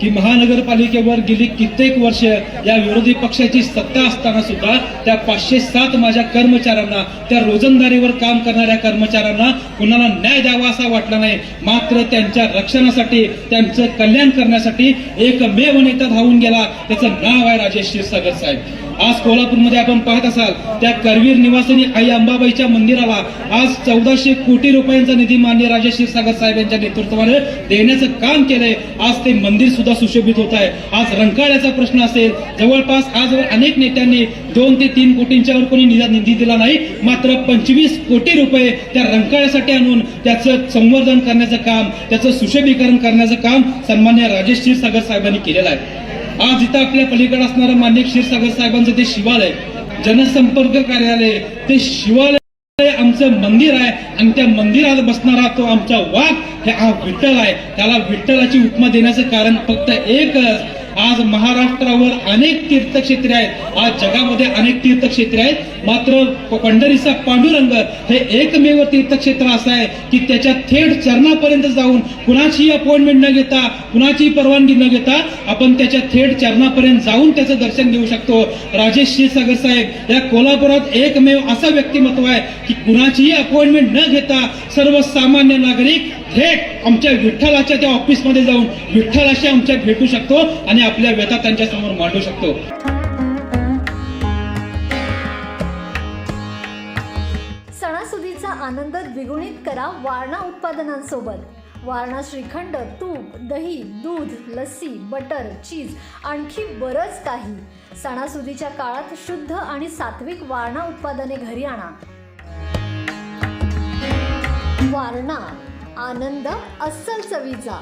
की महानगरपालिकेवर गेली कित्येक वर्ष या विरोधी पक्षाची सत्ता असताना सुद्धा त्या पाचशे सात माझ्या कर्मचाऱ्यांना त्या रोजंदारीवर काम करणाऱ्या कर्मचाऱ्यांना कुणाला न्याय द्यावा असा वाटला नाही. मात्र त्यांच्या रक्षणासाठी त्यांचं कल्याण करण्यासाठी एकमेव नेता धावून गेला. त्याचं नाव आहे राजेश क्षीरसागर साहेब. आज कोल्हापूरमध्ये आपण पाहत असाल त्या करवीर निवासिनी आई अंबाबाईच्या मंदिराला आज चौदाशे कोटी रुपयांचा निधी मान्य राजेश क्षीरसागर साहेब यांच्या नेतृत्वाने देण्याचं काम केलंय. आज ते मंदिर सुद्धा सुशोभित होत आहे. आज रंकाळ्याचा प्रश्न असेल जवळपास आजवर अनेक नेत्यांनी दोन ते तीन कोटींच्या वर कोणी निधी दिला नाही मात्र पंचवीस कोटी रुपये त्या रंकाळ्यासाठी आणून त्याचं संवर्धन करण्याचं काम त्याचं सुशोभीकरण करण्याचं काम सन्मान्य राजेश क्षीरसागर साहेबांनी केलेलं आहे. आज इथं आपल्या पलीकडे असणारं मान्य क्षीरसागर साहेबांचं ते शिवालय जनसंपर्क कार्यालय ते शिवालय आमचं मंदिर आहे आणि त्या मंदिरात बसणारा तो आमचा वाघ हे हा विठ्ठल आहे. त्याला विठ्ठलाची उपमा देण्याचं कारण फक्त एकच आज महाराष्ट्रावर अनेक तीर्थक्षेत्रे आहेत. आज जगामध्ये अनेक तीर्थक्षेत्रे आहेत. मात्र पंढरीचा पांडुरंग हे एकमेव तीर्थक्षेत्र असं आहे की त्याच्या थेट चरणापर्यंत जाऊन कुणाची अपॉइंटमेंट न घेता कुणाची परवानगी न घेता आपण त्याच्या थेट चरणापर्यंत जाऊन त्याचं दर्शन घेऊ शकतो. राजेश क्षीरसागर साहेब या कोल्हापुरात एकमेव असं व्यक्तिमत्व आहे की कुणाचीही अपॉइंटमेंट न घेता सर्वसामान्य नागरिक थेट आमच्या विठ्ठलाच्या त्या ऑफिसमध्ये जाऊन विठ्ठलाशी आमच्या भेटू शकतो आणि आपल्या व्यथा त्यांच्यासमोर मांडू शकतो. सणासुदीचा आनंद द्विगुणित करा वारणा उत्पादनांसोबत. वारणा श्रीखंड तूप दही दूध लस्सी बटर चीज आणखी बरंच काही. सणासुदीच्या काळात शुद्ध आणि सात्विक वारणा उत्पादने घरी आणा. वारणा आनंद अस्सल चवीचा.